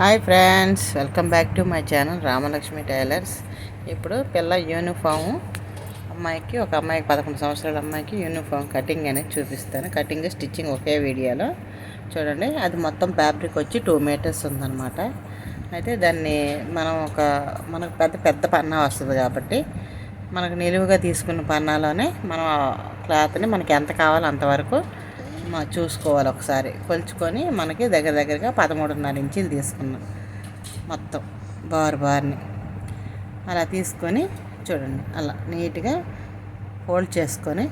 Hi friends welcome back to my channel Ramalakshmi tailors. ఇప్పుడు పిల్ల uniform అమ్మాయికి ఒక అమ్మాయికి పదకొండు సంవత్సరాల అమ్మాయికి యూనిఫామ్ కటింగ్ అనేది చూపిస్తాను. కటింగ్ స్టిచ్చింగ్ ఒకే వీడియోలో. చూడండి అది మొత్తం ఫ్యాబ్రిక్ వచ్చి టూ మీటర్స్ ఉందన్నమాట. అయితే దాన్ని మనం ఒక మనకు పెద్ద పెద్ద పన్నా వస్తుంది కాబట్టి మనకు నిలువుగా తీసుకున్న పన్నాలోనే మనం క్లాత్ని మనకి ఎంత కావాలో అంతవరకు మా చూసుకోవాలి ఒకసారి. కొలుచుకొని మనకి దగ్గర దగ్గరగా పదమూడున్నర ఇంచులు తీసుకున్నాం మొత్తం బార్ బార్ని. అలా తీసుకొని చూడండి. అలా నీట్గా ఫోల్డ్ చేసుకొని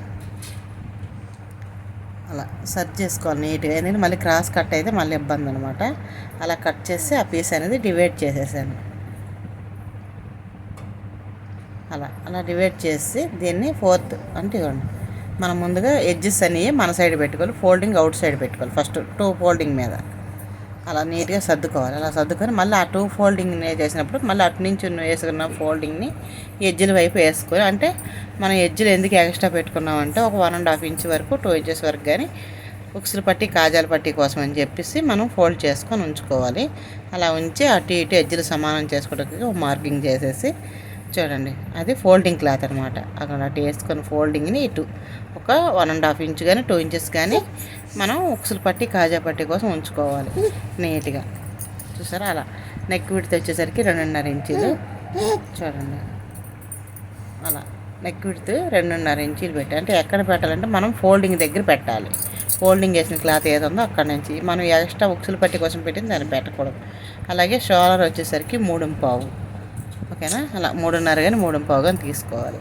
అలా సర్చ్ చేసుకోవాలి నీట్గా. ఎందుకంటే మళ్ళీ క్రాస్ కట్ అయితే మళ్ళీ ఇబ్బంది అనమాట అలా కట్ చేసి ఆ పీస్ అనేది డివైడ్ చేసేసాను. అలా అలా డివైడ్ చేసి దీన్ని ఫోర్త్ అంటే ఇవ్వండి. మనం ముందుగా ఎడ్జెస్ అనేవి మన సైడ్ పెట్టుకోవాలి ఫోల్డింగ్ అవుట్ సైడ్ పెట్టుకోవాలి. ఫస్ట్ టూ ఫోల్డింగ్ మీద. అలా నీట్గా సర్దుకోవాలి. అలా సర్దుకొని మళ్ళీ ఆ టూ ఫోల్డింగ్ చేసినప్పుడు మళ్ళీ అటు నుంచి వేసుకున్న ఫోల్డింగ్ని ఎడ్జిల వైపు వేసుకొని అంటే మనం ఎడ్జిలు ఎందుకు ఎక్స్ట్రా పెట్టుకున్నామంటే ఒక వన్ అండ్ హాఫ్ ఇంచ్ వరకు టూ ఇంచెస్ వరకు కానీ ఉక్సులు పట్టి కాజాల పట్టి కోసం అని చెప్పేసి మనం ఫోల్డ్ చేసుకొని ఉంచుకోవాలి. అలా ఉంచి అటు ఇటు ఎడ్జిలు సమానం చేసుకోవడానికి ఒక మార్కింగ్ చేసేసి చూడండి. అది ఫోల్డింగ్ క్లాత్ అనమాట అక్కడ అటు వేసుకొని ఫోల్డింగ్ని ఇటు ఒక వన్ అండ్ హాఫ్ ఇంచ్ కానీ టూ ఇంచెస్ కానీ మనం ఉక్సులు పట్టి కాజా పట్టి కోసం ఉంచుకోవాలి నీట్గా. చూసారా? అలా. నెక్ విడితే వచ్చేసరికి రెండున్నర ఇంచీలు. చూడండి. అలా. నెక్ విడితే రెండున్నర ఇంచీలు పెట్టి. అంటే ఎక్కడ పెట్టాలంటే మనం ఫోల్డింగ్ దగ్గర పెట్టాలి. ఫోల్డింగ్ వేసిన క్లాత్ ఏది ఉందో అక్కడ నుంచి. మనం ఎక్స్ట్రా ఉక్సులు పట్టి కోసం పెట్టింది దాన్ని పెట్టకూడదు. అలాగే షోలర్ వచ్చేసరికి మూడు పావు. ఓకేనా? అలా. మూడున్నర కానీ మూడు పావు కానీ తీసుకోవాలి.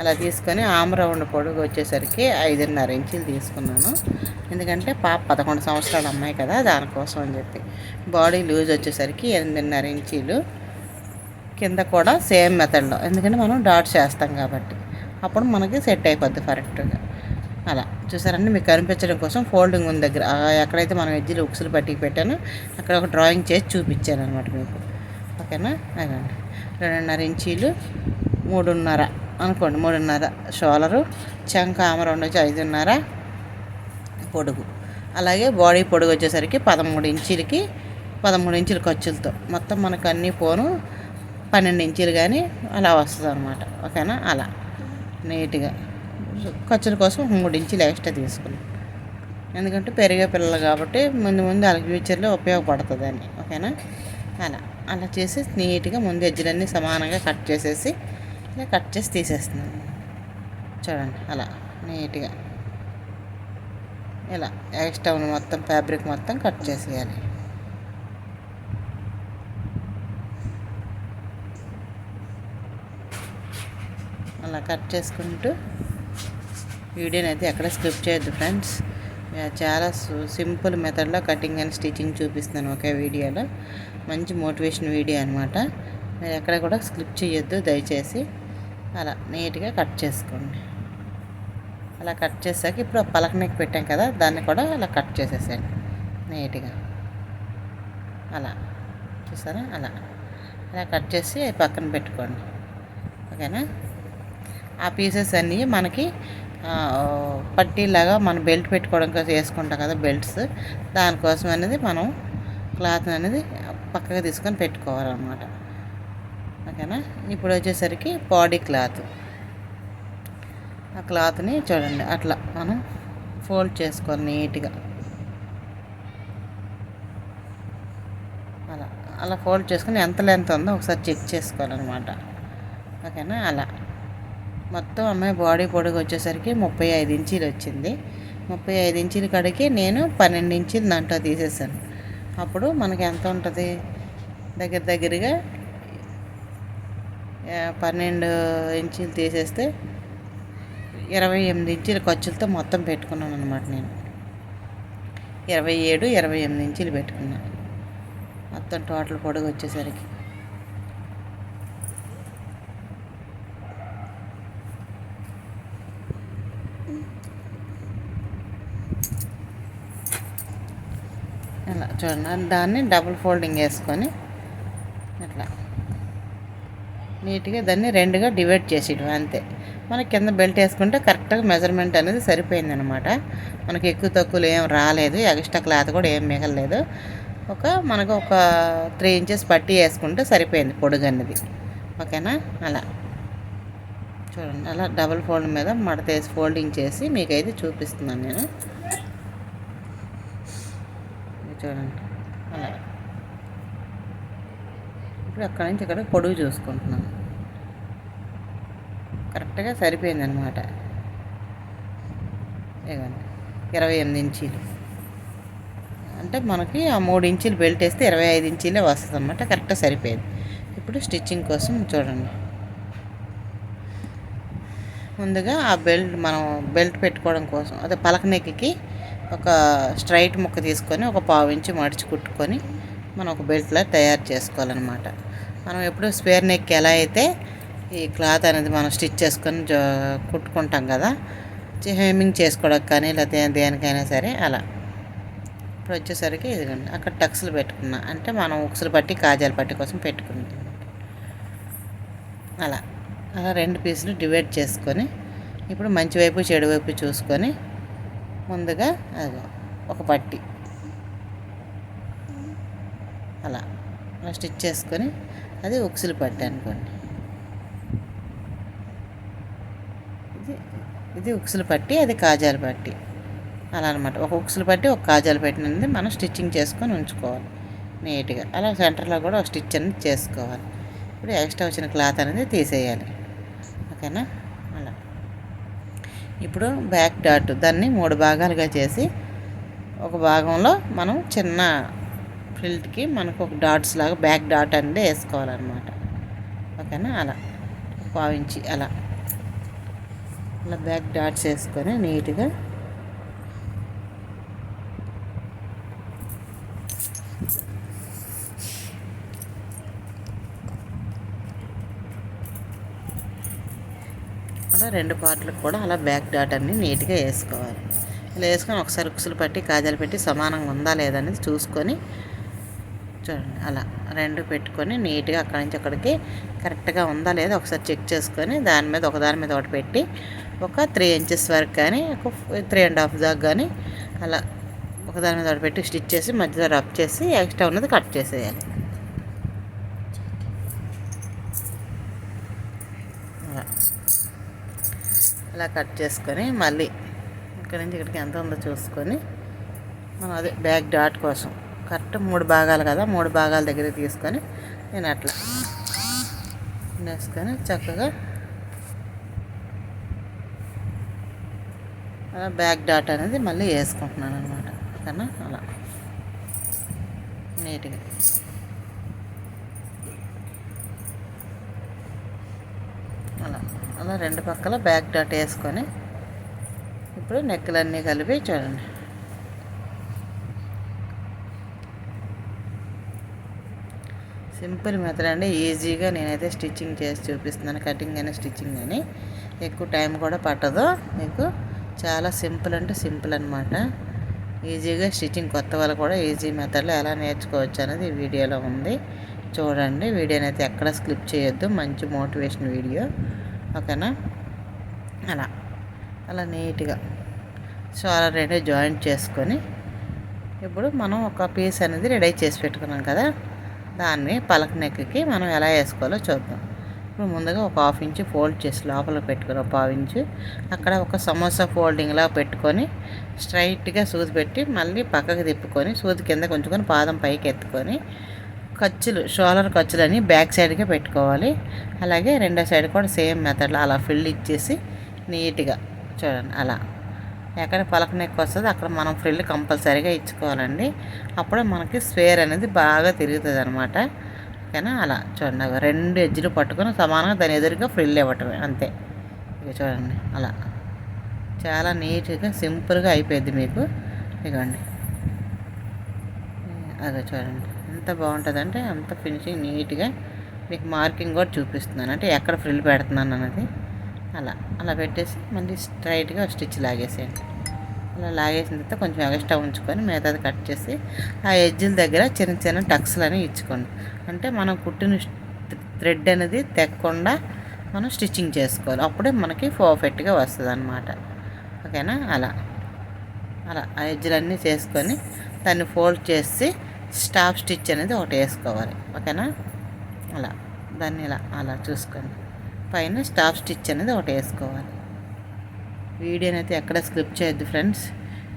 అలా తీసుకొని ఆమ్ రౌండ్ పొడుగు వచ్చేసరికి ఐదున్నర ఇంచులు తీసుకున్నాను. ఎందుకంటే పాప పదకొండు సంవత్సరాల అమ్మాయి కదా దానికోసం అని చెప్పి. బాడీ లూజ్ వచ్చేసరికి ఎనిమిదిన్నర ఇంచీలు. కింద కూడా సేమ్ మెథడ్లో. ఎందుకంటే మనం డాట్స్ చేస్తాం కాబట్టి. అప్పుడు మనకి సెట్ అయిపోద్ది కరెక్ట్గా. అలా. చూసారండి మీకు కనిపించడం కోసం ఫోల్డింగ్ ఉంది దగ్గర. ఎక్కడైతే మనం ఎజ్జిలు ఉక్సులు పట్టికి పెట్టానో అక్కడ ఒక డ్రాయింగ్ చేసి చూపించాను అనమాట మీకు. ఓకేనా? అదండి. రెండున్నర ఇంచీలు మూడున్నర. అనుకోండి మూడున్నర షోలరు చంక రెండు వచ్చి ఐదున్నర పొడుగు. అలాగే బాడీ పొడుగు వచ్చేసరికి పదమూడు ఇంచులకి పదమూడు ఇంచుల ఖర్చులతో. మొత్తం మనకు అన్నీ పోను పన్నెండు ఇంచులు కానీ అలా వస్తుంది అనమాట ఓకేనా? అలా. నీట్గా. ఖర్చుల కోసం మూడు ఇంచులు ఎక్స్ట్రా తీసుకున్నాం. ఎందుకంటే పెరిగే పిల్లలు కాబట్టి ముందు ముందు వాళ్ళకి ఫ్యూచర్లో ఉపయోగపడుతుంది అని. ఓకేనా? అలా. అలా చేసి నీట్గా ముందు ఎజ్జులన్నీ సమానంగా కట్ చేసేసి ఇట్లా కట్ చేసి తీసేస్తున్నాను. చూడండి అలా నీట్గా. ఇలా ఎక్స్ట్రా ఉన్న మొత్తం ఫ్యాబ్రిక్ మొత్తం కట్ చేసేయాలి. అలా కట్ చేసుకుంటూ వీడియోని అయితే ఎక్కడ స్కిప్ చేయొద్దు ఫ్రెండ్స్. చాలా సింపుల్ మెథడ్లో కటింగ్ అండ్ స్టిచ్చింగ్ చూపిస్తున్నాను ఒకే వీడియోలో. మంచి మోటివేషన్ వీడియో అనమాట మీరు ఎక్కడ కూడా స్కిప్ చేయొద్దు దయచేసి. అలా నీట్గా కట్ చేసుకోండి. అలా కట్ చేసాక ఇప్పుడు పలక నెక్ పెట్టాం కదా దాన్ని కూడా అలా కట్ చేసేసాను నీట్గా. అలా. చూసారా? అలా. అలా కట్ చేసి పక్కన పెట్టుకోండి. ఓకేనా? ఆ పీసెస్ అన్నీ మనకి పట్టీలాగా మనం బెల్ట్ పెట్టుకోవడం కోసం వేసుకుంటాం కదా బెల్ట్స్. దానికోసం అనేది మనం క్లాత్ అనేది పక్కగా తీసుకొని పెట్టుకోవాలన్నమాట. ఓకేనా? ఇప్పుడు వచ్చేసరికి బాడీ క్లాత్. ఆ క్లాత్ని చూడండి అట్లా మనం ఫోల్డ్ చేసుకోవాలి నీట్గా. అలా అలా ఫోల్డ్ చేసుకుని ఎంత లెంత్ ఉందో ఒకసారి చెక్ చేసుకోవాలన్నమాట. ఓకేనా? అలా. మొత్తం అమ్మాయి బాడీ పొడుగు వచ్చేసరికి ముప్పై ఐదు ఇంచీలు వచ్చింది. ముప్పై ఐదు ఇంచీల కడికి నేను పన్నెండు ఇంచీలు దాంట్లో తీసేసాను. అప్పుడు మనకి ఎంత ఉంటుంది? దగ్గర దగ్గరగా పన్నెండు ఇంచులు తీసేస్తే ఇరవై ఎనిమిది ఇంచుల ఖర్చులతో మొత్తం పెట్టుకున్నాను అనమాట నేను. ఇరవై ఏడు ఇరవై ఎనిమిది ఇంచులు పెట్టుకున్నాను. మొత్తం టోటల్ పొడుగు వచ్చేసరికి. ఇలా చూడండి. దాన్ని డబుల్ ఫోల్డింగ్ వేసుకొని ఇట్లా నీట్గా దాన్ని రెండుగా డివైడ్ చేసేయడం అంతే. మన కింద బెల్ట్ వేసుకుంటే కరెక్ట్గా మెజర్మెంట్ అనేది సరిపోయింది అనమాట మనకి ఎక్కువ తక్కువలు ఏం రాలేదు ఎక్స్ట్రా క్లాత్ కూడా ఏం మిగలలేదు. ఒక మనకు ఒక త్రీ ఇంచెస్ పట్టి వేసుకుంటే సరిపోయింది పొడుగు అన్నది. ఓకేనా? అలా. చూడండి అలా డబుల్ ఫోల్డ్ మీద మడత వేసి ఫోల్డింగ్ చేసి మీకైతే చూపిస్తున్నాను నేను. చూడండి అలా ఇప్పుడు అక్కడ నుంచి ఇక్కడ పొడుగు చూసుకుంటున్నాను కరెక్ట్గా సరిపోయిందనమాట ఇవ్వండి ఇరవై ఎనిమిది ఇంచీలు. అంటే మనకి ఆ మూడు ఇంచీలు బెల్ట్ వేస్తే ఇరవై ఐదు ఇంచీలే వస్తుంది అనమాట కరెక్ట్గా సరిపోయింది. ఇప్పుడు స్టిచ్చింగ్ కోసం చూడండి. ముందుగా ఆ బెల్ట్ మనం బెల్ట్ పెట్టుకోవడం కోసం అదే పలక నెక్కి ఒక స్ట్రైట్ ముక్క తీసుకొని ఒక పావు ఇంచు మడిచి కుట్టుకొని మనం ఒక బెల్ట్లా తయారు చేసుకోవాలన్నమాట. మనం ఎప్పుడు స్పేర్ నెక్ ఎలా అయితే ఈ క్లాత్ అనేది మనం స్టిచ్ చేసుకొని కుట్టుకుంటాం కదా హెమ్మింగ్ చేసుకోవడానికి కానీ లేకపోతే దేనికైనా సరే అలా. ఇప్పుడు వచ్చేసరికి ఇదిగోండి అక్కడ టక్స్లు పెట్టుకున్నా. అంటే మనం ఉక్సులు పట్టి కాజాలు పట్టి కోసం పెట్టుకున్నాం. అలా. అలా రెండు పీసులు డివైడ్ చేసుకొని ఇప్పుడు మంచి వైపు చెడు వైపు చూసుకొని ముందుగా అదిగో ఒక పట్టి. అలా. అలా స్టిచ్ చేసుకొని అది ఉక్సులు పట్టానుకోండి ఇది ఇది ఉక్సులు పట్టి అది కాజాలు పట్టి. అలా అనమాట ఒక ఉక్సులు పట్టి ఒక కాజాలు పెట్టినది మనం స్టిచ్చింగ్ చేసుకొని ఉంచుకోవాలి నీట్గా. అలా సెంటర్లో కూడా ఒక స్టిచ్ అనేది చేసుకోవాలి. ఇప్పుడు ఎక్స్ట్రా వచ్చిన క్లాత్ అనేది తీసేయాలి. ఓకేనా? అలా. ఇప్పుడు బ్యాక్ డాట్ దాన్ని మూడు భాగాలుగా చేసి ఒక భాగంలో మనం చిన్న ఫ్రిల్ట్కి మనకు ఒక డాట్స్ లాగా బ్యాక్ డాట్ అనేది వేసుకోవాలన్నమాట. ఓకేనా? అలా. పావించి అలా. అలా బ్యాక్ డాట్స్ వేసుకొని నీట్గా అలా రెండు పార్ట్లకు కూడా అలా బ్యాక్ డాట్ అన్ని నీట్గా వేసుకోవాలి. ఇలా వేసుకొని ఒకసారి ఉక్సులు పట్టి కాజాలు పెట్టి సమానంగా ఉందా లేదా అనేది చూసుకొని చూడండి అలా రెండు పెట్టుకొని నీట్గా అక్కడి నుంచి అక్కడికి కరెక్ట్గా ఉందా లేదా ఒకసారి చెక్ చేసుకొని దాని మీద ఒక దాని మీద ఒకటి పెట్టి ఒక త్రీ ఇంచెస్ వరకు కానీ ఒక త్రీ అండ్ హాఫ్ దాకా కానీ అలా ఒక దాని మీద ఒకటి పెట్టి స్టిచ్ చేసి మధ్యలో రబ్ చేసి ఎక్స్ట్రా ఉన్నది కట్ చేసేయాలి. అలా. అలా కట్ చేసుకొని మళ్ళీ ఇక్కడి నుంచి ఇక్కడికి ఎంత ఉందో చూసుకొని మనం అదే బ్యాక్ డాట్ కోసం కరెక్ట్ మూడు భాగాలు కదా మూడు భాగాల దగ్గర తీసుకొని నేను అట్లా వేసుకొని చక్కగా అలా బ్యాక్ డాట్ అనేది మళ్ళీ వేసుకుంటున్నాను అనమాట ఓకేనా అలా. నీట్గా. అలా. అలా రెండు పక్కల బ్యాక్ డాట్ వేసుకొని ఇప్పుడు నెక్కలన్నీ కలిపి చూడండి. సింపుల్ మెథడ్ అండి ఈజీగా నేనైతే స్టిచ్చింగ్ చేసి చూపిస్తున్నాను కటింగ్ అని స్టిచ్చింగ్ అని ఎక్కువ టైం కూడా పట్టదు మీకు. చాలా సింపుల్ అంటే సింపుల్ అనమాట ఈజీగా స్టిచ్చింగ్ కొత్త వాళ్ళు కూడా ఈజీ మెథడ్లో ఎలా నేర్చుకోవచ్చు అనేది ఈ వీడియోలో ఉంది. చూడండి వీడియోని అయితే ఎక్కడ స్కిప్ చేయొద్దు. మంచి మోటివేషన్ వీడియో. ఓకేనా? అలా. అలా నీట్గా షోలర్ రెండు జాయింట్ చేసుకొని ఇప్పుడు మనం ఒక పీస్ అనేది రెడీ చేసి పెట్టుకున్నాం కదా. దాన్ని పలక నెక్కి మనం ఎలా వేసుకోవాలో చూద్దాం. ఇప్పుడు ముందుగా ఒక హాఫ్ ఇంచ్ ఫోల్డ్ చేసి లోపల పెట్టుకుని ఒక పావు ఇంచు అక్కడ ఒక సమోసా ఫోల్డింగ్లా పెట్టుకొని స్ట్రైట్గా సూది పెట్టి మళ్ళీ పక్కకు తిప్పుకొని సూది కింద కొంచుకొని పాదం పైకి ఎత్తుకొని ఖర్చులు షోలర్ ఖర్చులని బ్యాక్ సైడ్గా పెట్టుకోవాలి. అలాగే రెండో సైడ్ కూడా సేమ్ మెథడ్లో అలా ఫిల్ ఇచ్చేసి నీట్గా చూడండి అలా. ఎక్కడ పలక నెక్ వస్తుందో అక్కడ మనం ఫ్రిల్ కంపల్సరీగా ఇచ్చుకోవాలండి. అప్పుడే మనకి స్వేర్ అనేది బాగా తిరుగుతుంది అనమాట ఓకేనా? అలా చూడండి రెండు ఎడ్జ్లు పట్టుకొని సమానంగా దాని ఎదురుగా ఫ్రిల్ ఇవ్వటమే అంతే. ఇక చూడండి అలా. చాలా నీట్గా సింపుల్గా అయిపోయింది మీకు. ఇదిగోండి అదే చూడండి ఎంత బాగుంటుందంటే అంత ఫినిషింగ్ నీట్గా మీకు మార్కింగ్ కూడా చూపిస్తున్నాను. అంటే ఎక్కడ ఫ్రిల్ పెడుతున్నాను అన్నది. అలా అలా పెట్టేసి మళ్ళీ స్ట్రైట్గా స్టిచ్ లాగేసేయండి. అలా లాగేసిన తర్వాత కొంచెం ఎక్స్ట్రా ఉంచుకొని మిగతాది కట్ చేసి ఆ ఎడ్జిల దగ్గర చిన్న చిన్న టక్స్లని ఇచ్చుకోండి. అంటే మనం కుట్టిన థ్రెడ్ అనేది తెక్కకుండా మనం స్టిచ్చింగ్ చేసుకోవాలి. అప్పుడే మనకి పర్ఫెక్ట్గా వస్తుంది అనమాట ఓకేనా? అలా. అలా ఆ ఎడ్జ్లన్నీ చేసుకొని దాన్ని ఫోల్డ్ చేసి స్టాఫ్ స్టిచ్ అనేది ఒకటి వేసుకోవాలి. ఓకేనా? అలా. దాన్ని ఇలా అలా చూసుకోండి. పైన స్టాఫ్ స్టిచ్ అనేది ఒకటి వేసుకోవాలి. వీడియోనైతే ఎక్కడ స్క్రిప్ట్ చేయొద్దు ఫ్రెండ్స్.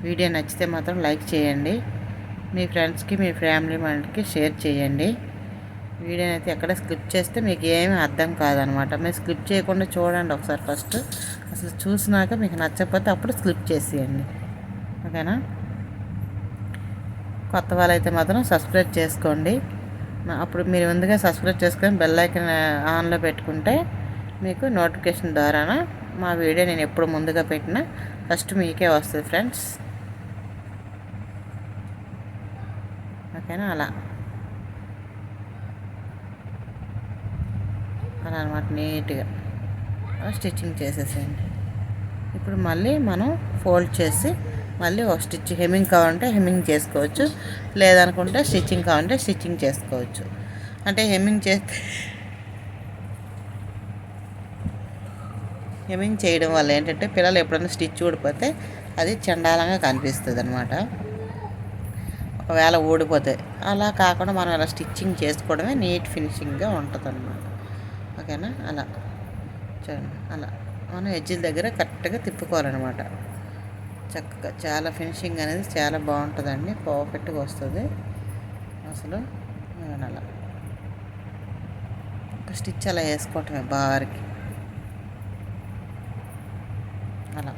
వీడియో నచ్చితే మాత్రం లైక్ చేయండి. మీ ఫ్రెండ్స్కి మీ ఫ్యామిలీ మెంబర్కి షేర్ చేయండి. వీడియోని అయితే ఎక్కడ స్క్రిప్ట్ చేస్తే మీకు ఏమీ అర్థం కాదనమాట. మీరు స్క్రిప్ట్ చేయకుండా చూడండి ఒకసారి ఫస్ట్. అసలు చూసినాక మీకు నచ్చకపోతే అప్పుడు స్క్రిప్ట్ చేసేయండి. ఓకేనా? కొత్త వాళ్ళైతే మాత్రం సబ్స్క్రైబ్ చేసుకోండి. అప్పుడు మీరు ముందుగా సబ్స్క్రైబ్ చేసుకొని బెల్ ఐకన్ ఆన్లో పెట్టుకుంటే మీకు నోటిఫికేషన్ ద్వారాన మా వీడియో నేను ఎప్పుడు ముందుగా పెట్టినా ఫస్ట్ మీకే వస్తుంది ఫ్రెండ్స్ ఓకేనా? అలా. అలా అనమాట నీట్గా. స్టిచ్చింగ్ చేసేసేయండి. ఇప్పుడు మళ్ళీ మనం ఫోల్డ్ చేసి మళ్ళీ ఒక స్టిచ్ హెమ్మింగ్ కావాలంటే హెమ్మింగ్ చేసుకోవచ్చు. లేదనుకుంటే స్టిచ్చింగ్ కావాలంటే స్టిచ్చింగ్ చేసుకోవచ్చు. అంటే హెమ్మింగ్ చేస్తే హెమ్మింగ్ చేయడం వల్ల ఏంటంటే పిల్లలు ఎప్పుడైనా స్టిచ్ ఊడిపోతే అది చండాలంగా కనిపిస్తుంది అనమాట ఒకవేళ ఊడిపోతే అలా కాకుండా మనం అలా స్టిచ్చింగ్ చేసుకోవడమే నీట్ ఫినిషింగ్గా ఉంటుంది అనమాట ఓకేనా? అలా. చూడండి. అలా. మనం ఎడ్జిల దగ్గర కరెక్ట్గా తిప్పుకోవాలన్నమాట. చక్కగా చాలా ఫినిషింగ్ అనేది చాలా బాగుంటుందండి. పర్ఫెక్ట్గా వస్తుంది. అసలు అలా. ఒక స్టిచ్ అలా వేసుకోవటమే బారికి అలా.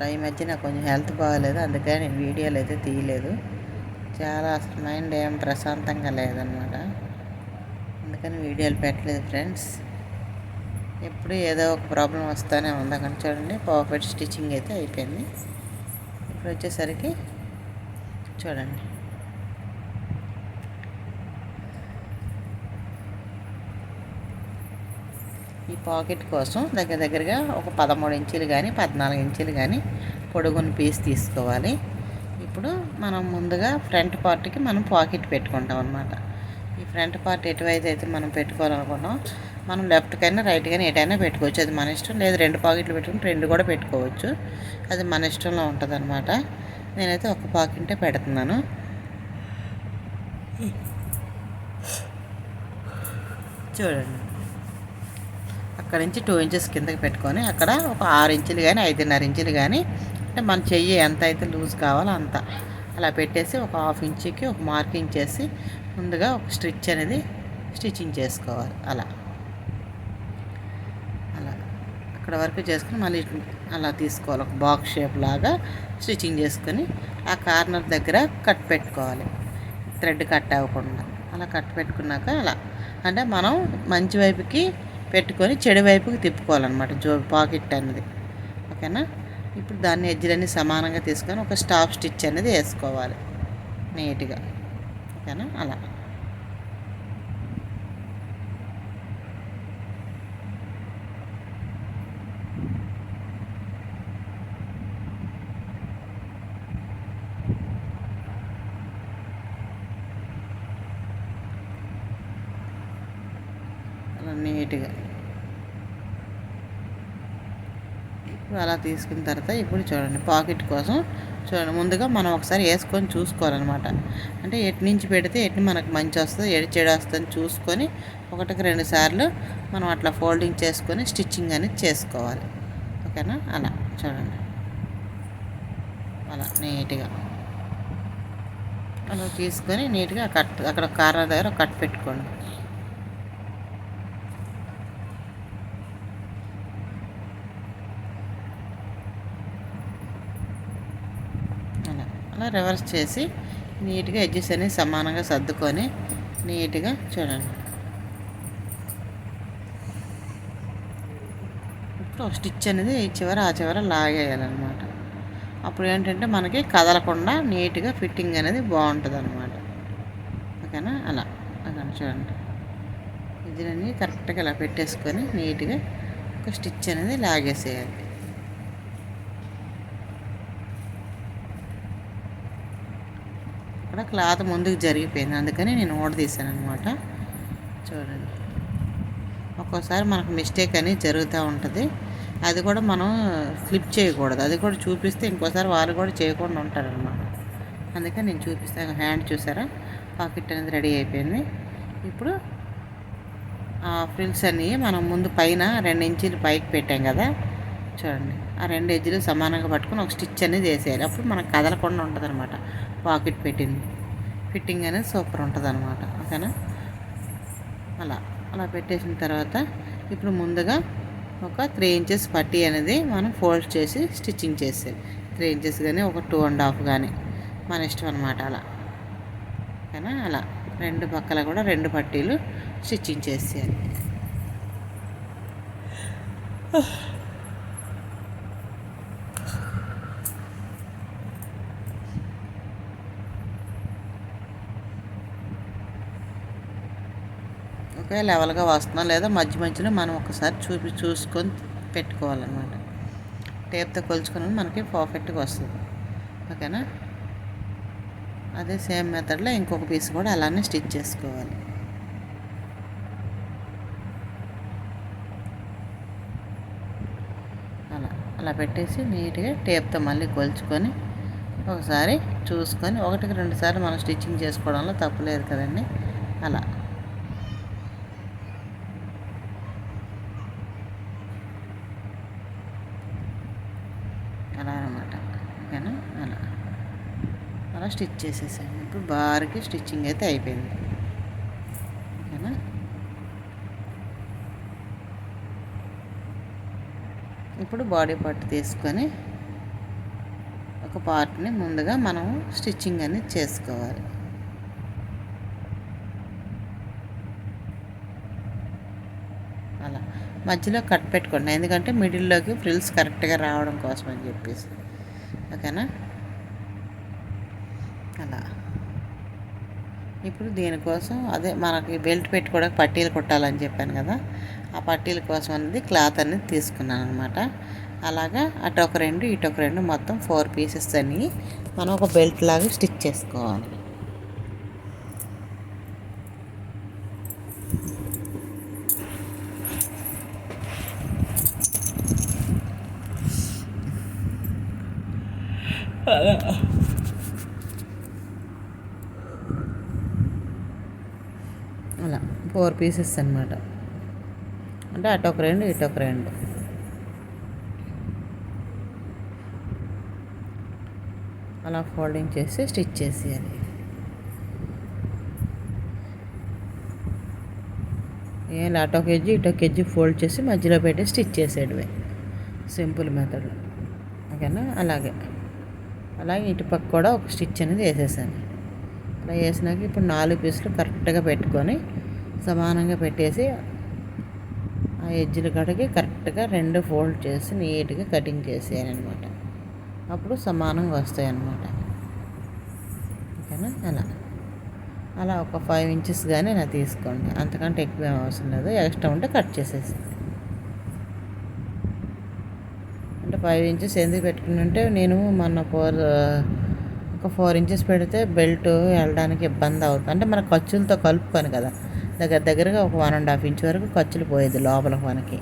టైం ఈ మధ్య నాకు కొంచెం హెల్త్ బాగలేదు అందుకని నేను వీడియోలు అయితే తీయలేదు. చాలా అసలు మైండ్ ఏం ప్రశాంతంగా లేదనమాట. అందుకని వీడియోలు పెట్టలేదు ఫ్రెండ్స్. ఎప్పుడు ఏదో ఒక ప్రాబ్లం వస్తూనే ఉంది. అక్కడ చూడండి పర్ఫెక్ట్ స్టిచ్చింగ్ అయితే అయిపోయింది. ఇప్పుడు వచ్చేసరికి చూడండి. ఈ పాకెట్ కోసం దగ్గర దగ్గరగా ఒక పదమూడు ఇంచులు కానీ పద్నాలుగు ఇంచులు కానీ పొడుగుని పీస్ తీసుకోవాలి. ఇప్పుడు మనం ముందుగా ఫ్రంట్ పార్ట్కి మనం పాకెట్ పెట్టుకుంటాం అనమాట ఈ ఫ్రంట్ పార్ట్ ఎటువైతే అయితే మనం పెట్టుకోవాలనుకుంటాం మనం లెఫ్ట్ కైనా రైట్ కైనా ఎటైనా పెట్టుకోవచ్చు. అది మన ఇష్టం. లేదు రెండు పాకెట్లు పెట్టుకుని రెండు కూడా పెట్టుకోవచ్చు. అది మన ఇష్టంలో ఉంటుంది అనమాట నేనైతే ఒక పాకెట్టే పెడుతున్నాను. చూడండి. అక్కడ నుంచి టూ ఇంచెస్ కిందకి పెట్టుకొని అక్కడ ఒక ఆరు ఇంచులు కానీ ఐదున్నర ఇంచులు కానీ అంటే మన చెయ్యి ఎంత అయితే లూజ్ కావాలో అంత. అలా పెట్టేసి ఒక హాఫ్ ఇంచుకి ఒక మార్కింగ్ చేసి ముందుగా ఒక స్టిచ్ అనేది స్టిచ్చింగ్ చేసుకోవాలి. అలా. అలా. అక్కడ వరకు చేసుకుని మళ్ళీ అలా తీసుకోవాలి. ఒక బాక్స్ షేప్ లాగా స్టిచ్చింగ్ చేసుకొని ఆ కార్నర్ దగ్గర కట్ పెట్టుకోవాలి. థ్రెడ్ కట్ అవ్వకుండా. అలా కట్ పెట్టుకున్నాక అలా. అంటే మనం మంచి వైపుకి పెట్టుకొని చెడు వైపుకి తిప్పుకోవాలన్నమాట జో పాకెట్ అనేది ఓకేనా? ఇప్పుడు దాన్ని ఎడ్జ్లన్నీ సమానంగా తీసుకొని ఒక స్టాప్ స్టిచ్ అనేది వేసుకోవాలి. నీట్గా. ఓకేనా? అలా నీట్గా ఇప్పుడు అలా తీసుకున్న తర్వాత ఇప్పుడు చూడండి పాకెట్ కోసం చూడండి ముందుగా మనం ఒకసారి వేసుకొని చూసుకోవాలన్నమాట. అంటే ఎటు నుంచి పెడితే ఎటు మనకు మంచి వస్తుంది ఎటు చెడు వస్తుంది చూసుకొని ఒకటికి రెండు సార్లు మనం అట్లా ఫోల్డింగ్ చేసుకొని స్టిచ్చింగ్ అనేది చేసుకోవాలి. ఓకేనా? అలా చూడండి. అలా నీట్గా. అలా తీసుకొని నీట్గా కట్ అక్కడ కార్నర్ దగ్గర కట్ పెట్టుకోండి. అలా రివర్స్ చేసి నీట్గా ఎడ్జెస్ అన్ని సమానంగా సర్దుకొని నీట్గా చూడండి. ఇప్పుడు స్టిచ్ అనేది ఈ చివర ఆ చివర లాగేయాలన్నమాట. అప్పుడు ఏంటంటే మనకి కదలకుండా నీట్గా ఫిట్టింగ్ అనేది బాగుంటుంది అనమాట ఓకేనా? అలా. అలా చూడండి. ఇదిలన్నీ కరెక్ట్గా ఇలా పెట్టేసుకొని నీట్గా ఒక స్టిచ్ అనేది లాగేసేయాలి. అక్కడ క్లాత్ ముందుకు జరిగిపోయింది. అందుకని నేను ఓడ తీసాను అనమాట చూడండి. ఒక్కోసారి మనకు మిస్టేక్ అనేది జరుగుతూ ఉంటుంది. అది కూడా మనం స్లిప్ చేయకూడదు. అది కూడా చూపిస్తే ఇంకోసారి వాళ్ళు కూడా చేయకుండా ఉంటారనమాట అందుకని నేను చూపిస్తాను హ్యాండ్ చూసారా? పాకెట్ అనేది రెడీ అయిపోయింది. ఇప్పుడు ఆ ఫ్రిల్స్ అన్నీ మనం ముందు పైన రెండు ఇంచులు పైకి పెట్టాం కదా. చూడండి. ఆ రెండు ఎజ్జులు సమానంగా పట్టుకొని ఒక స్టిచ్ అనేది వేసేయాలి. అప్పుడు మనకు కదలకుండా ఉంటుంది అనమాట పాకెట్ పెట్టింది. ఫిట్టింగ్ అనేది సూపర్ ఉంటుంది అనమాట ఓకేనా? అలా అలా పెట్టేసిన తర్వాత ఇప్పుడు ముందుగా ఒక త్రీ ఇంచెస్ పట్టీ అనేది మనం ఫోల్డ్ చేసి స్టిచ్చింగ్ చేసేది త్రీ ఇంచెస్ కానీ ఒక టూ అండ్ హాఫ్ కానీ మన ఇష్టం అనమాట అలా. ఓకేనా? అలా రెండు పక్కల కూడా రెండు పట్టీలు స్టిచ్చింగ్ చేసేయాలి. ఒకే లెవెల్గా వస్తుందా లేదా మధ్య మధ్యలో మనం ఒకసారి చూపి చూసుకొని పెట్టుకోవాలన్నమాట. టేప్తో కొలుచుకుని మనకి పర్ఫెక్ట్గా వస్తుంది. ఓకేనా? అదే సేమ్ మెథడ్లో ఇంకొక పీస్ కూడా అలానే స్టిచ్ చేసుకోవాలి. అలా అలా పెట్టేసి నీట్గా టేప్తో మళ్ళీ కొలుచుకొని ఒకసారి చూసుకొని ఒకటికి రెండు సార్లు మనం స్టిచ్చింగ్ చేసుకోవడంలో తప్పులేదు కదండి? అలా అలా అనమాట ఓకేనా అలా అలా స్టిచ్ చేసేసాను. ఇప్పుడు బార్కి స్టిచ్చింగ్ అయితే అయిపోయింది. ఓకేనా? ఇప్పుడు బాడీ పార్ట్ తీసుకొని ఒక పార్ట్ని ముందుగా మనం స్టిచ్చింగ్ అనేది చేసుకోవాలి. అలా. మధ్యలో కట్ పెట్టుకోండి. ఎందుకంటే మిడిల్లోకి ఫ్రిల్స్ కరెక్ట్గా రావడం కోసం అని చెప్పేసి. ఓకేనా? అలా ఇప్పుడు దీనికోసం అదే మనకి బెల్ట్ పెట్టుకోవడానికి పట్టీలు కుట్టాలని చెప్పాను కదా. ఆ పట్టీల కోసం అనేది క్లాత్ అనేది తీసుకున్నాను అనమాట అలాగా అటు ఒక రెండు ఇటు ఒక రెండు మొత్తం ఫోర్ పీసెస్ అని మనం ఒక బెల్ట్ లాగా స్టిచ్ చేసుకోవాలి. అలా. ఫోర్ పీసెస్ అనమాట అంటే అటు ఒక రెండు ఇటు ఒక రెండు. అలా ఫోల్డింగ్ చేసి స్టిచ్ చేసేయాలి. ఏం అటో ఇటు ఒక కేజీ ఫోల్డ్ చేసి మధ్యలో పెట్టి స్టిచ్ చేసేయడమే. Simple method. ఓకేనా? అలాగే. అలాగే ఇటు పక్క కూడా ఒక స్టిచ్ అనేది వేసేసాను. అలా వేసినాక ఇప్పుడు నాలుగు పీసులు కరెక్ట్గా పెట్టుకొని సమానంగా పెట్టేసి ఆ ఎడ్జ్ల కడిగి కరెక్ట్గా రెండు ఫోల్డ్ చేసి నీట్గా కటింగ్ చేసేయాలన్నమాట. అప్పుడు సమానంగా వస్తాయి అన్నమాట ఓకేనా? అలా. అలా ఒక ఫైవ్ ఇంచెస్ కానీ ఇలా తీసుకోండి. అంతకంటే ఎక్కువ ఏం అవసరం లేదు. ఎక్స్ట్రా ఉంటే కట్ చేసేసి అంటే ఫైవ్ ఇంచెస్ ఎందుకు పెట్టుకుని ఉంటే నేను మొన్న ఫోర్ ఒక ఫోర్ ఇంచెస్ పెడితే బెల్ట్ వెళ్ళడానికి ఇబ్బంది అవుతుంది. అంటే మన ఖర్చులతో కలుపుకొని కదా. దగ్గర దగ్గరగా ఒక వన్ అండ్ హాఫ్ ఇంచ్ వరకు ఖర్చులు పోయేది లోపల మనకి.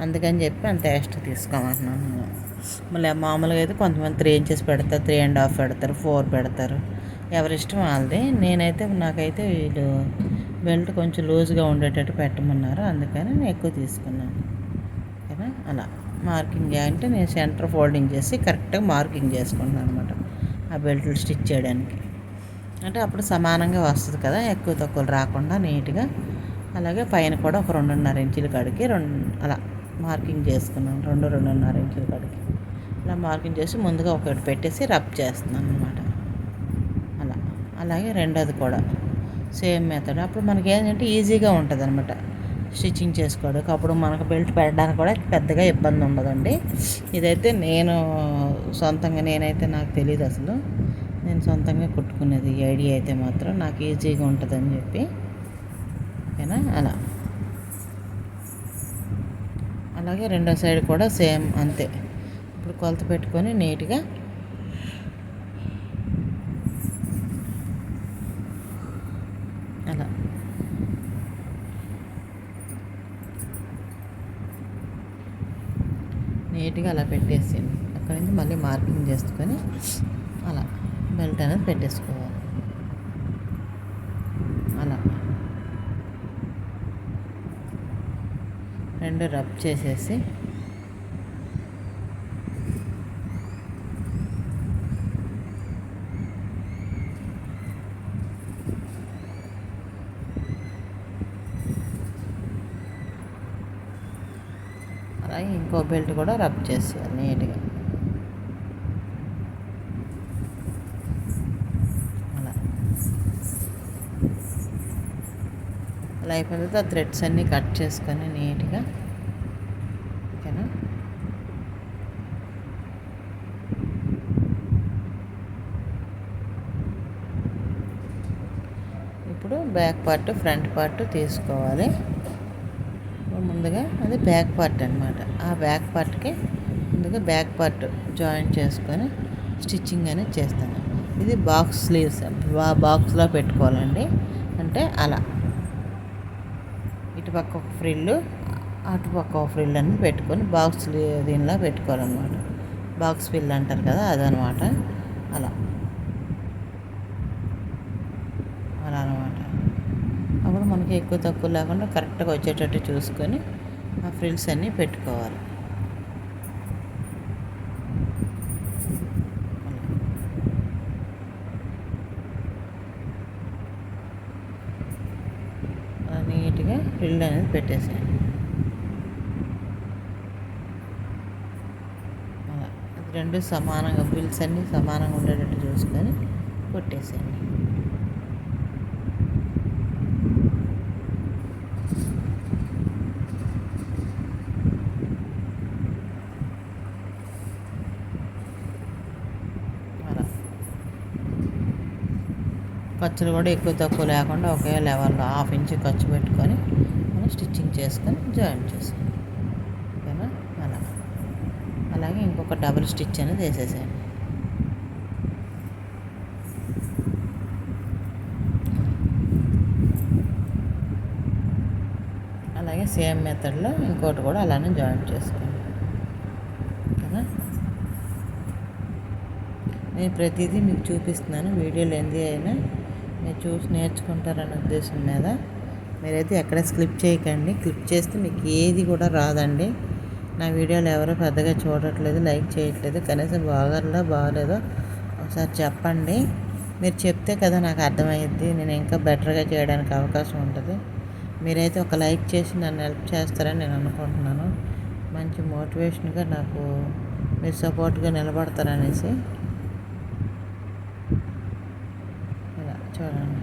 అందుకని చెప్పి అంత ఎక్స్ట్రా తీసుకోమంటున్నాను నేను. మళ్ళీ మామూలుగా అయితే కొంతమంది త్రీ ఇంచెస్ పెడతారు త్రీ అండ్ హాఫ్ పెడతారు ఫోర్ పెడతారు. ఎవరి ఇష్టం వాళ్ళది. నేనైతే నాకైతే వీళ్ళు బెల్ట్ కొంచెం లూజ్గా ఉండేటట్టు పెట్టమన్నారు. అందుకని నేను ఎక్కువ తీసుకున్నాను. ఓకేనా అలా. మార్కింగ్ అంటే నేను సెంటర్ ఫోల్డింగ్ చేసి కరెక్ట్గా మార్కింగ్ చేసుకుంటున్నాను అనమాట ఆ బెల్ట్లు స్టిచ్ చేయడానికి. అంటే అప్పుడు సమానంగా వస్తుంది కదా ఎక్కువ తక్కువలు రాకుండా నీట్గా. అలాగే పైన కూడా ఒక రెండున్నర ఇంచుల కాడికి రెండు అలా మార్కింగ్ చేసుకున్నాను రెండు రెండున్నర ఇంచుల కాడికి. అలా మార్కింగ్ చేసి ముందుగా ఒకటి పెట్టేసి రబ్ చేస్తున్నాను అనమాట అలా అలాగే రెండోది కూడా సేమ్ మెథడ్. అప్పుడు మనకి ఏంటంటే ఈజీగా ఉంటుంది అనమాట స్టిచ్చింగ్ చేసుకోవడానికి. అప్పుడు మనకు బెల్ట్ పెట్టడానికి కూడా పెద్దగా ఇబ్బంది ఉండదండి. ఇదైతే నేను సొంతంగా నేనైతే నాకు తెలియదు అసలు. సొంతంగా కుట్టుకునేది ఈ ఐడియా అయితే మాత్రం నాకు ఈజీగా ఉంటుందని చెప్పి. ఓకేనా? అలా. అలాగే రెండో సైడ్ కూడా సేమ్ అంతే. ఇప్పుడు కొలత పెట్టుకొని నీట్గా అలా. నీట్గా అలా పెట్టేసి అక్కడి నుంచి మళ్ళీ మార్కింగ్ చేసుకొని అలా. బెల్ట్ అనేది పెట్టేసుకోవాలి. అలా. రెండు రబ్ చేసేసి అలాగే ఇంకో బెల్ట్ కూడా రబ్ చేసేయాలి నీట్గా అలా అలా అయిపోయిన తర్వాత ఆ థ్రెడ్స్ అన్నీ కట్ చేసుకొని నీట్గా. ఓకేనా? ఇప్పుడు బ్యాక్ పార్ట్ ఫ్రంట్ పార్ట్ తీసుకోవాలి. ముందుగా అది బ్యాక్ పార్ట్ అనమాట ఆ బ్యాక్ పార్ట్కి ముందుగా బ్యాక్ పార్ట్ జాయిన్ చేసుకొని స్టిచ్చింగ్ అనేది చేస్తాను. ఇది బాక్స్ స్లీవ్స్ బాక్స్లో పెట్టుకోవాలండి. అంటే అలా. పక్క ఒక ఫ్రిల్లు అటుపక్క ఒక ఫ్రిల్ అని పెట్టుకొని బాక్స్ దీనిలో పెట్టుకోవాలన్నమాట. బాక్స్ ఫిల్ అంటారు కదా అదనమాట అలా. అలా అనమాట అప్పుడు మనకి ఎక్కువ తక్కువ లేకుండా కరెక్ట్గా వచ్చేటట్టు చూసుకొని ఆ ఫ్రిల్స్ అన్నీ పెట్టుకోవాలి అలా నీట్గా అనేది పెట్టేసేయండి అలా రెండు సమానంగా బిల్స్ అన్నీ సమానంగా ఉండేటట్టు చూసుకొని కొట్టేసేయండి అలా. ఖర్చులు కూడా ఎక్కువ తక్కువ లేకుండా ఒకే లెవెల్లో హాఫ్ ఇంచ్ ఖర్చు పెట్టుకొని మనం స్టిచ్చింగ్ చేసుకొని జాయిన్ చేసాం ఓకేనా? అలా. అలాగే ఇంకొక డబుల్ స్టిచ్ అనేది వేసేసేయండి. అలాగే సేమ్ మెథడ్లో ఇంకోటి కూడా అలానే జాయిన్ చేసుకోండి. ఓకేనా? నేను ప్రతిదీ మీకు చూపిస్తున్నాను. వీడియోలు ఏంది అయినా మీరు చూసి నేర్చుకుంటారనే ఉద్దేశం మీద మీరైతే ఎక్కడ క్లిప్ చేయకండి. క్లిప్ చేస్తే మీకు ఏది కూడా రాదండి. నా వీడియోలు ఎవరో పెద్దగా చూడట్లేదు లైక్ చేయట్లేదు. కనీసం బాగాలేదో బాగాలేదో ఒకసారి చెప్పండి. మీరు చెప్తే కదా నాకు అర్థమయ్యిద్ది నేను ఇంకా బెటర్గా చేయడానికి అవకాశం ఉంటుంది. మీరైతే ఒక లైక్ చేసి నన్ను హెల్ప్ చేస్తారని నేను అనుకుంటున్నాను. మంచి మోటివేషన్గా నాకు మీరు సపోర్ట్గా నిలబడతారనేసి ఇలా చూడండి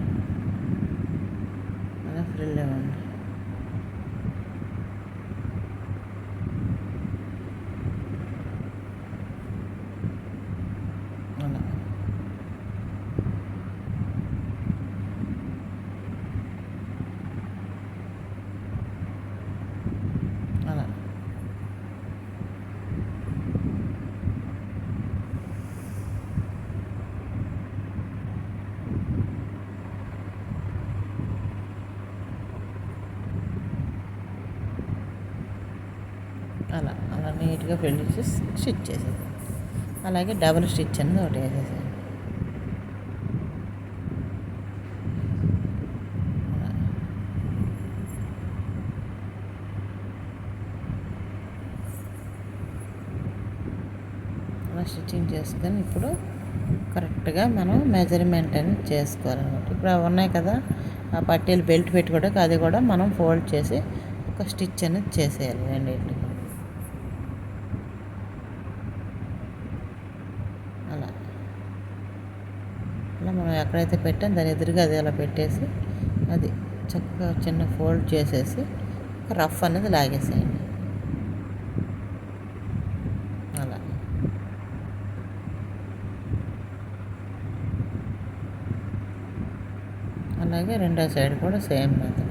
అలా ఫ్రిల్ ఇవ్వండి అలా అలా అలా అలా నీట్గా పెళ్ళి చేసి స్టిచ్ చేసేది అలాగే డబుల్ స్టిచ్ అనేది ఒకటి వేసేసాను అలా. స్టిచ్చింగ్ చేసుకొని ఇప్పుడు కరెక్ట్గా మనం మెజర్మెంట్ అనేది చేసుకోవాలన్నమాట. ఇప్పుడు అవి ఉన్నాయి కదా ఆ పట్టీలు బెల్ట్ పెట్టుకోవడానికి అది కూడా మనం ఫోల్డ్ చేసి ఒక స్టిచ్ అనేది చేసేయాలి రెండింటికి అలా అలా మనం ఎక్కడైతే పెట్టాం దాని ఎదురుగా అది అలా పెట్టేసి అది చక్కగా చిన్న ఫోల్డ్ చేసేసి ఒక రఫ్ అనేది లాగేసేయండి. అలా. అలాగే రెండో సైడ్ కూడా సేమ్ మెథడ్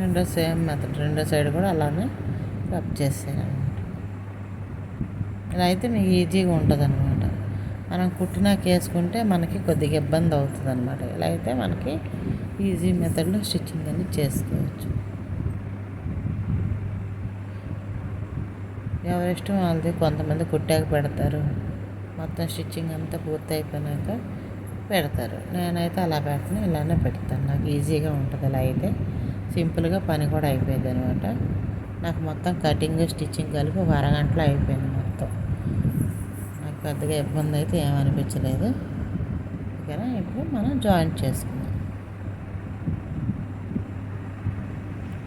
రెండో సేమ్ మెథడ్ రెండో సైడ్ కూడా అలానే రబ్ చేసేయాలి. ఇలా అయితే మీకు ఈజీగా ఉంటుంది అనమాట మనం కుట్టినాక వేసుకుంటే మనకి కొద్దిగా ఇబ్బంది అవుతుంది అనమాట ఇలా అయితే మనకి ఈజీ మెథడ్లో స్టిచ్చింగ్ అనేది చేసుకోవచ్చు. ఎవరిష్టం వాళ్ళది కొంతమంది కుట్టాక పెడతారు. మొత్తం స్టిచ్చింగ్ అంతా పూర్తి అయిపోయినాక పెడతారు. నేనైతే అలా పెట్టను ఇలానే పెడతాను. నాకు ఈజీగా ఉంటుంది ఇలా అయితే. సింపుల్గా పని కూడా అయిపోయింది అనమాట నాకు మొత్తం కటింగ్ స్టిచ్చింగ్ కలిపి ఒక అరగంటలో అయిపోయింది మొత్తం. నాకు పెద్దగా ఇబ్బంది అయితే ఏమనిపించలేదు ఓకేనా? ఇప్పుడు మనం జాయింట్ చేసుకుందాం.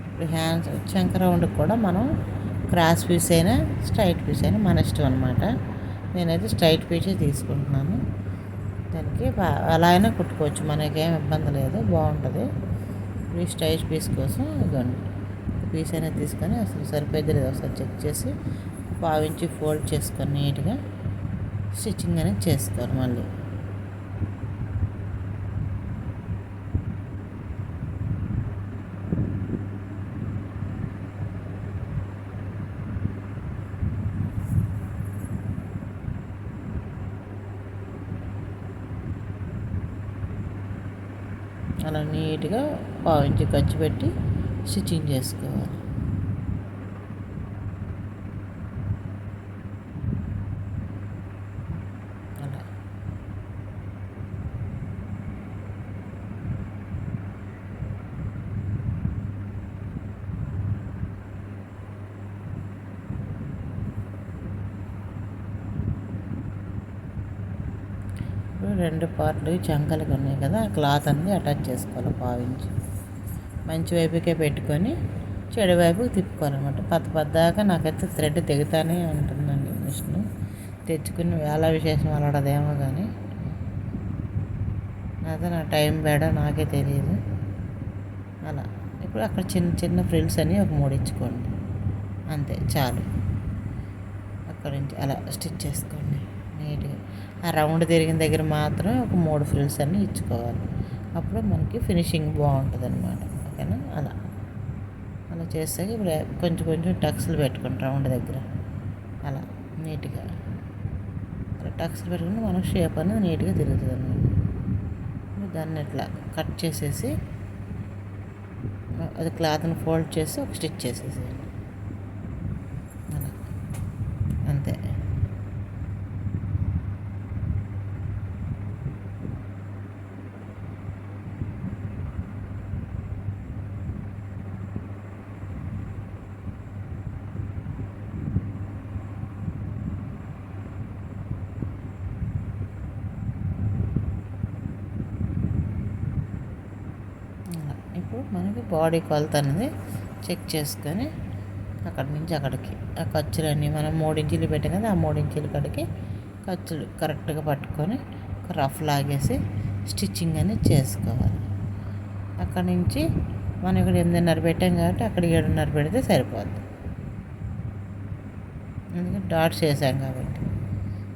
ఇప్పుడు హ్యాండ్స్ చంక రౌండ్కి కూడా మనం క్రాస్ పీస్ అయినా స్ట్రైట్ పీస్ అయినా మన ఇష్టం అనమాట నేనైతే స్ట్రైట్ పీసే తీసుకుంటున్నాను. దానికి అలా అయినా కుట్టుకోవచ్చు. మనకేం ఇబ్బంది లేదు. బాగుంటుంది. ఈ స్టైల్ పీస్ కోసం ఇదిగోండి. పీస్ అనేది తీసుకొని అసలు సరిపోయింది లేదు. ఒకసారి చెక్ చేసి పావించి ఫోల్డ్ చేసుకొని నీట్గా స్టిచ్చింగ్ అనేది చేసుకోవాలి మళ్ళీ అలా నీట్గా పావించి ఖర్చు పెట్టి స్టిచ్చింగ్ చేసుకోవాలి. రెండు పార్ట్లు చంకలు ఉన్నాయి కదా ఆ క్లాత్ అన్నీ అటాచ్ చేసుకోవాలి పావించి. మంచి వైపుకే పెట్టుకొని చెడు వైపుకి తిప్పుకోవాలన్నమాట. పద్ద పద్దాక నాకైతే థ్రెడ్ తెగుతానే ఉంటుందండి మిషన్. తెచ్చుకుని వేళ విశేషం అలాడదేమో కానీ అదే నా టైం బేడ నాకే తెలియదు అలా. ఇప్పుడు అక్కడ చిన్న చిన్న ఫ్రిల్స్ అని ఒక మూడు ఇచ్చుకోండి. అంతే చాలు. అక్కడి నుంచి అలా స్టిచ్ చేసుకోండి. నీట్గా. ఆ రౌండ్ తిరిగిన దగ్గర మాత్రం ఒక మూడు ఫ్రిల్స్ అన్నీ ఇచ్చుకోవాలి. అప్పుడు మనకి ఫినిషింగ్ బాగుంటుంది అనమాట ఓకేనా అలా. అలా చేస్తే ఇప్పుడు కొంచెం కొంచెం టక్స్లు పెట్టుకుంటాం రౌండ్ దగ్గర. అలా నీట్గా. అలా టక్స్లు పెట్టుకుంటే మనం షేప్ అనేది నీట్గా తిరుగుతుంది అనమాట దాన్ని ఇట్లా కట్ చేసేసి అది క్లాత్ని ఫోల్డ్ చేసి ఒక స్టిచ్ చేసేసేయండి. అలా. అంతే ఇప్పుడు మనకి బాడీ కొలత అనేది చెక్ చేసుకొని అక్కడి నుంచి అక్కడికి. ఆ ఖర్చులన్నీ మనం మూడు ఇంచులు పెట్టాం కదా ఆ మూడు ఇంచుల కాడికి ఖర్చులు కరెక్ట్గా పట్టుకొని రఫ్ లాగేసి స్టిచ్చింగ్ అనేది చేసుకోవాలి. అక్కడి నుంచి మనం ఇక్కడ ఎనిమిదిన్నర పెట్టాం కాబట్టి అక్కడ ఏడున్నర పెడితే సరిపోద్ది. ఎందుకంటే డాట్స్ వేసాం కాబట్టి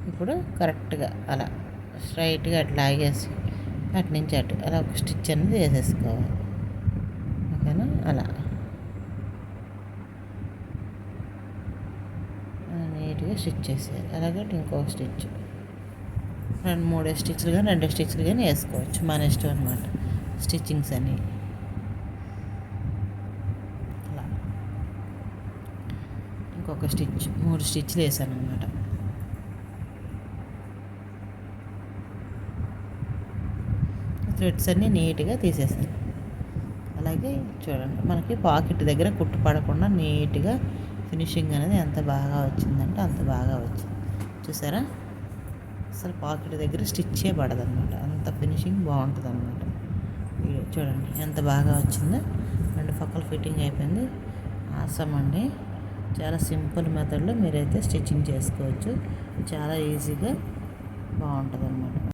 ఇప్పుడు కరెక్ట్గా అలా స్ట్రైట్గా అట్లా లాగేసి అటు నుంచి అటు అలా ఒక స్టిచ్ అనేది వేసేసుకోవాలి. ఓకేనా అలా. నీట్గా స్టిచ్ చేసేయాలి. అలాగే ఇంకొక స్టిచ్. రెండు మూడు స్టిచ్లు కానీ రెండు స్టిచ్లు కానీ వేసుకోవచ్చు. మన ఇష్టం అనమాట స్టిచ్చింగ్స్ అని అలా. ఇంకొక స్టిచ్. మూడు స్టిచ్లు వేసాను అనమాట థ్రెడ్స్ అన్నీ నీట్గా తీసేసాను. అనేది చూడండి మనకి పాకెట్ దగ్గర కుట్టు పడకుండా నీట్గా ఫినిషింగ్ అనేది ఎంత బాగా వచ్చిందంటే అంత బాగా వచ్చింది. చూసారా? అసలు పాకెట్ దగ్గర స్టిచ్చే పడదనమాట అంత ఫినిషింగ్ బాగుంటుంది అనమాట చూడండి ఎంత బాగా వచ్చిందో. రెండు పక్కల ఫిట్టింగ్ అయిపోయింది. ఆసం అండి. చాలా సింపుల్ మెథడ్లో మీరైతే స్టిచ్చింగ్ చేసుకోవచ్చు. చాలా ఈజీగా బాగుంటుంది అనమాట